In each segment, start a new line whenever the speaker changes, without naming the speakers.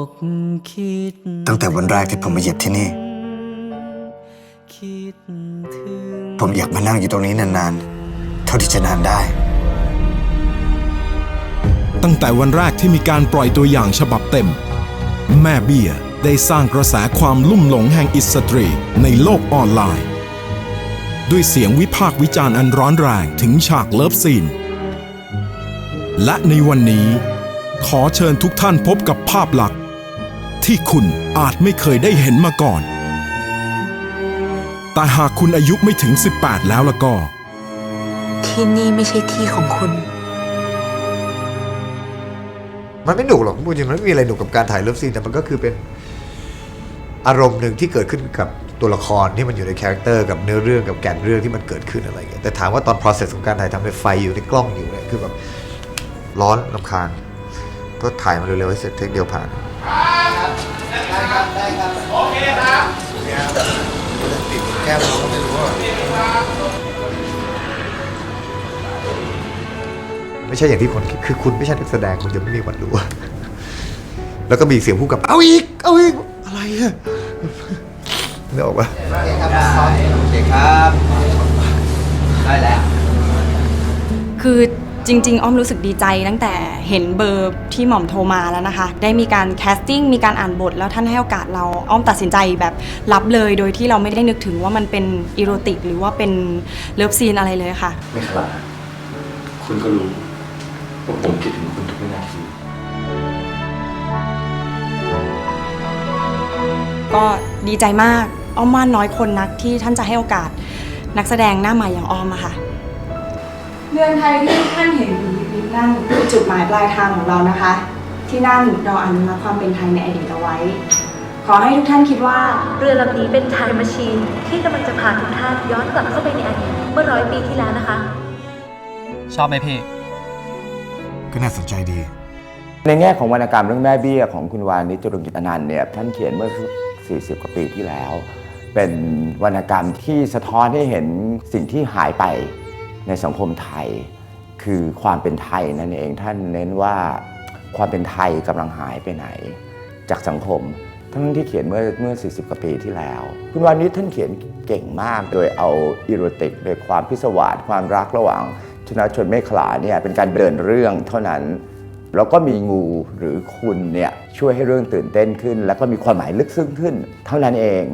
อกคิด
ตั้งแต่วันแรกที่ผมมาเหยียบที่นี่
คิดถึง
ผมอยากมานั่งอยู่ตรงนี้นานๆ เท่าที่จะนานได้
ตั้งแต่วันแรกที่มีการปล่อยตัวอย่างฉบับเต็ม แม่เบี้ยได้สร้างกระแสความลุ่มหลงแห่งอิสตรีในโลกออนไลน์ ด้วยเสียงวิพากษ์วิจารณ์อันร้อนแรงถึงฉากเลิฟซีน และในวันนี้ ขอเชิญทุกท่านพบกับภาพลักษณ์ ที่คุณอาจไม่เคยได้เห็นมาก่อน แต่หากคุณอายุไม่ถึง 18 แล้วละก็
ที่นี่ไม่ใช่ที่ของคุณ
มันไม่หนุกหรอกพูดจริงมันไม่มีอะไรหนุกกับการถ่ายเลิฟซีนแต่มันก็คือเป็นอารมณ์หนึ่งที่เกิดขึ้นกับตัวละครที่มันอยู่ในคาแรคเตอร์กับเนื้อเรื่องกับแก่นเรื่องที่มันเกิดขึ้นอะไรอย่างเงี้ยแต่ถามว่าตอน process ของการถ่ายทำในไฟอยู่ในกล้องอยู่เนี่ยคือแบบร้อนลำคาญก็ถ่ายมาเร็วๆให้เสร็จเทคเดียวผ่าน แก้มเราก็ไม่รู้ว่าไม่ใช่อย่างที่คนคิดคือคุณไม่ใช่นักแสดงคุณจะไม่มีวันรู้ แล้วก็มีเสียงพูดกับเอาอีก เอาอีก อะไรอะนึกออกปะ
คือ จริง ๆ อ้อมรู้สึกดีใจตั้งแต่เห็นเบอร์ที่หม่อมโทรมาแล้วนะคะ ได้มีการแคสติ้งมีการอ่านบทแล้วท่านให้โอกาสเราอ้อมตัดสินใจแบบรับเลยโดยที่เราไม่ได้นึกถึงว่ามันเป็นอีโรติก หรือว่าเป็นเลิฟซีนอะไรเลยค่ะ
ไม่ขลาดคุณก็รู้ว่าผมคิดถึงคุณทุกวินาที
ก็ดีใจมากอ้อมว่าน้อยคนนักที่ท่านจะให้โอกาสนักแสดงหน้าใหม่อย่างอ้อมอะค่ะ เมืองไทยที่ท่านเห็นอยู่ริมนั่นคือจุดหมายปลายทางของเรานะคะ ที่นั่นเราอนุรักษ์ความเป็นไทยในอดีตเอาไว้ ขอให้ทุกท่านคิดว่า
เรือลำนี้เป็นไทม์แมชชีนที่กำลังจะพาทุกท่านย้อนกลับเข้าไปในอดีตเมื่อร้อยปีที่แล้วนะคะ
ชอบไหมพี่
ก็น่าสนใจดี
ในแง่ของวรรณกรรมเรื่องแม่เบี้ยของคุณวานิชจรุงกิจอนันต์เนี่ยท่านเขียนเมื่อ 40 กว่าปีที่แล้ว เป็นวรรณกรรมที่สะท้อนให้เห็นสิ่งที่หายไป ในสังคมไทย คือความเป็นไทยนั่นเองท่านเน้นว่าความเป็นไทยกำลังหายไปไหน จากสังคม ทั้งที่เขียนเมื่อเมื่อ 40 กว่าปีที่แล้ว คุณวานิชท่านเขียนเก่งมากโดยเอาอีโรติกโดยความพิศวาสความรักระหว่างชนะชนเมฆขลาเนี่ยเป็นการเดินเรื่องเท่านั้นแล้วก็มีงูหรือคุณเนี่ยช่วยให้เรื่องตื่นเต้นขึ้น แล้วก็มีความหมายลึกซึ้งขึ้น เท่านั้นเอง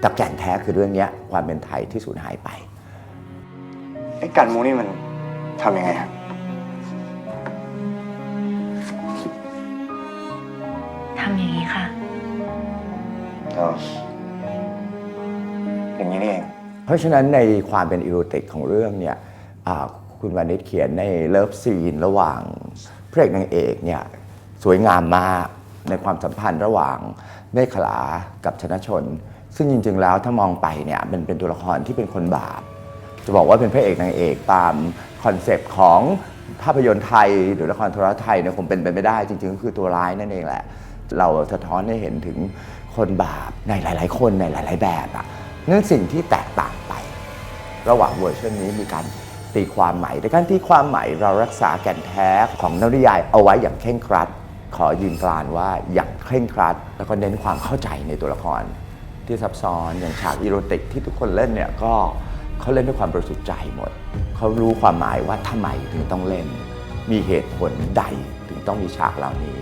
แต่แก่นแท้คือเรื่องนี้ความเป็นไทยที่สูญหายไป
ไอ้กันมูนี่มันทำยังไงครับ
ทำอย่างนี้ค่ะ
ก็อย่างนี้นี่เอง
เพราะฉะนั้นในความเป็นอีโรติกของเรื่องเนี่ยอ่าคุณวานิชเขียนในเลิฟซีนระหว่างพระเอกนางเอกเนี่ยสวยงามมากในความสัมพันธ์ระหว่างเมฆขลากับชนะชน ซึ่งจริงๆแล้วถ้ามองไปเนี่ยมันเป็นตัวละครที่เป็นคนบาป จะบอกว่าเป็นพระเอกนางเอกตามคอนเซปต์ของภาพยนตร์ไทย หรือละครโทรทัศน์ไทยเนี่ยคงเป็นไปไม่ได้จริงๆก็คือตัวร้ายนั่นเองแหละ เราสะท้อนให้เห็นถึงคนบาปในหลาย ๆ คนในหลาย ๆ แบบอะนั่นสิ่งที่แตกต่างไป ระหว่างเวอร์ชันนี้มีการตีความใหม่ในการตีความใหม่เรารักษาแก่นแท้ของนวนิยายเอาไว้อย่างเคร่งครัด ขอยืนกรานว่าอย่างเคร่งครัด แล้วก็เน้นความเข้าใจในตัวละคร ที่ซับซ้อนอย่างฉากอีโรติกที่ทุกคนเล่นเนี่ยก็ เขาเล่นด้วยความบริสุทธิ์ใจหมด เขารู้ความหมายว่าทำไมถึงต้องเล่น มีเหตุผลใดถึงต้องมีฉากเหล่านี้